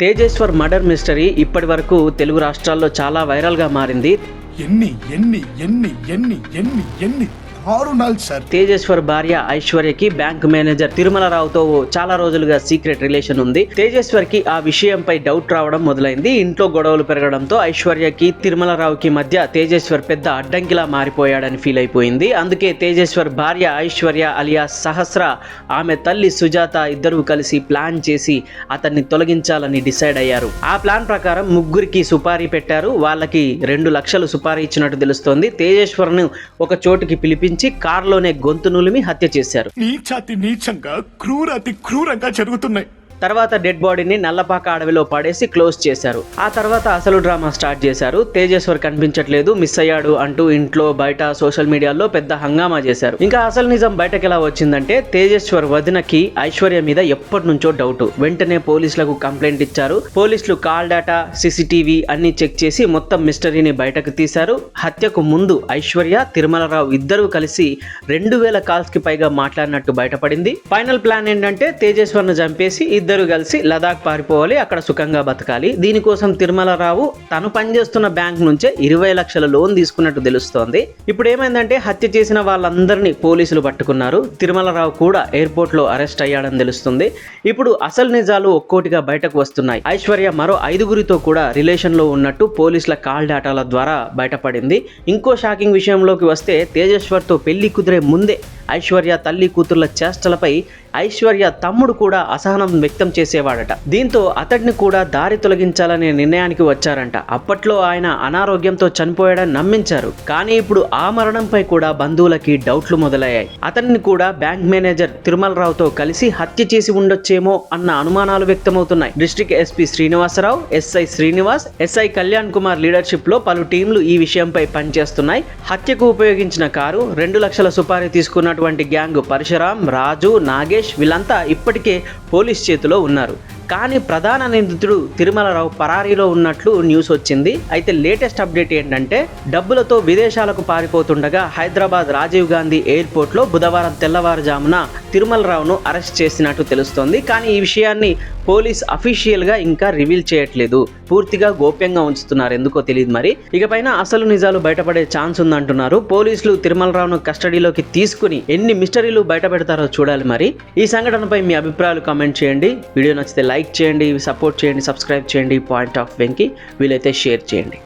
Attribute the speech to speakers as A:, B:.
A: Tejeshwar murder mystery ఇప్పటి వరకు తెలుగు రాష్ట్రాల్లో చాలా వైరల్గా మారింది.
B: ఎన్ని ఎన్ని ఎన్ని ఎన్ని ఎన్ని ఎన్ని? దారుణాలు సార్.
A: తేజేశ్వర్ భార్య ఐశ్వర్యకి బ్యాంక్ మేనేజర్ తిరుమలరావుతో చాలా రోజులుగా సీక్రెట్ రిలేషన్ ఉంది. తేజేశ్వర్కి ఆ విషయంపై డౌట్ రావడం మొదలైంది. ఇంట్లో గొడవలు పెరగడంతో ఐశ్వర్యకి తిరుమలరావుకి మధ్య తేజేశ్వర్ పెద్ద అడ్డంకిలా మారిపోయాడని ఫీల్ అయిపోయింది. అందుకే తేజేశ్వర్ భార్య ఐశ్వర్య అలియా సహస్ర ఆమె తల్లి సుజాత ఇద్దరూ కలిసి ప్లాన్ చేసి అతన్ని తొలగించాలని డిసైడ్ అయ్యారు. ఆ ప్లాన్ ప్రకారం ముగ్గురికి సుపారీ పెట్టారు. వాళ్ళకి రెండు లక్షలు సుపారీ ఇచ్చినట్టు తెలుస్తోంది. తేజేశ్వర్ను ఒక చోటుకి పిలిపించి కారులోనే గొంతు నులిమి హత్య చేశారు.
B: నీచాతి నీచంగా క్రూరాతి క్రూరంగా జరుగుతున్నాయి.
A: తర్వాత డెడ్ బాడీని నల్లపాక అడవిలో పడేసి క్లోజ్ చేశారు. ఆ తర్వాత అసలు డ్రామా స్టార్ట్ చేశారు. తేజేశ్వర్ కనిపించట్లేదు మిస్ అయ్యాడు అంటూ ఇంట్లో బయట సోషల్ మీడియాలో పెద్ద హంగామా చేశారు. ఇంకా అసలు నిజం బయటకు ఎలా వచ్చిందంటే తేజేశ్వర్ వదినకి ఐశ్వర్య మీద ఎప్పటి నుంచో డౌట్ వెంటనే పోలీసులకు కంప్లైంట్ ఇచ్చారు. పోలీసులు కాల్ డేటా సీసీటీవీ అన్ని చెక్ చేసి మొత్తం మిస్టరీని బయటకు తీశారు. హత్యకు ముందు ఐశ్వర్య తిరుమలరావు ఇద్దరూ కలిసి రెండు వేల కాల్స్కి పైగా మాట్లాడినట్టు బయటపడింది. ఫైనల్ ప్లాన్ ఏంటంటే తేజేశ్వర్ను చంపేసి ఇద్దరు కలిసి లదాఖ్ పారిపోవాలి అక్కడ సుఖంగా బతకాలి. దీనికోసం తిరుమలరావు తను పనిచేస్తున్న బ్యాంక్ నుంచే ఇరవై లక్షల లోన్ తీసుకున్నట్టు తెలుస్తోంది. ఇప్పుడు ఏమైందంటే హత్య చేసిన వాళ్ళందరినీ పోలీసులు పట్టుకున్నారు. తిరుమలరావు కూడా ఎయిర్పోర్ట్లో అరెస్ట్ అయ్యాడని తెలుస్తుంది. ఇప్పుడు అసలు నిజాలు ఒక్కోటిగా బయటకు వస్తున్నాయి. ఐశ్వర్య మరో ఐదుగురితో కూడా రిలేషన్లో ఉన్నట్టు పోలీసుల కాల్ డేటాల ద్వారా బయటపడింది. ఇంకో షాకింగ్ విషయంలోకి వస్తే తేజేశ్వర్తో పెళ్ళి కుదిరే ముందే ఐశ్వర్య తల్లి కూతుర్ల చేష్టలపై ఐశ్వర్య తమ్ముడు కూడా అసహనం వ్యక్తం చేసేవాడట. దీంతో అతడిని కూడా దారి తొలగించాలనే నిర్ణయానికి వచ్చారంట. అప్పట్లో ఆయన అనారోగ్యంతో చనిపోయాడని నమ్మించారు. కానీ ఇప్పుడు ఆ మరణంపై కూడా బంధువులకి డౌట్లు మొదలయ్యాయి. అతన్ని కూడా బ్యాంక్ మేనేజర్ తిరుమలరావుతో కలిసి హత్య చేసి ఉండొచ్చేమో అన్న అనుమానాలు వ్యక్తమవుతున్నాయి. District SP Srinivasarao SI Srinivas SI Kalyan Kumar లీడర్షిప్లో పలు టీంలు ఈ విషయంపై పనిచేస్తున్నాయి. హత్యకు ఉపయోగించిన కారు రెండు లక్షల సుపారీ తీసుకున్నటువంటి గ్యాంగ్ పరశురాం రాజు నాగేష్ వీళ్ళంతా ఇప్పటికే పోలీస్ చేతిలో ఉన్నారు. కానీ ప్రధాన నిందితుడు తిరుమలరావు పరారీలో ఉన్నట్లు న్యూస్ వచ్చింది. అయితే లేటెస్ట్ అప్డేట్ ఏంటంటే డబ్బులతో విదేశాలకు పారిపోతుండగా హైదరాబాద్ రాజీవ్ గాంధీ ఎయిర్పోర్ట్లో బుధవారం తెల్లవారుజామున తిరుమలరావును అరెస్ట్ చేసినట్టు తెలుస్తోంది. కానీ ఈ విషయాన్ని పోలీస్ అఫీషియల్గా ఇంకా రివీల్ చేయట్లేదు. పూర్తిగా గోప్యంగా ఉంచుతున్నారు. ఎందుకో తెలియదు మరి. ఇకపైన అసలు నిజాలు బయటపడే ఛాన్స్ ఉందంటున్నారు. పోలీసులు తిరుమలరావును కస్టడీలోకి తీసుకుని ఎన్ని మిస్టరీలు బయటపెడతారో చూడాలి మరి. ఈ సంఘటనపై మీ అభిప్రాయాలు కామెంట్ చేయండి. వీడియో నచ్చితే లైక్ చేయండి సపోర్ట్ చేయండి సబ్స్క్రైబ్ చేయండి పాయింట్ ఆఫ్ వెంకి. వీలైతే షేర్ చేయండి.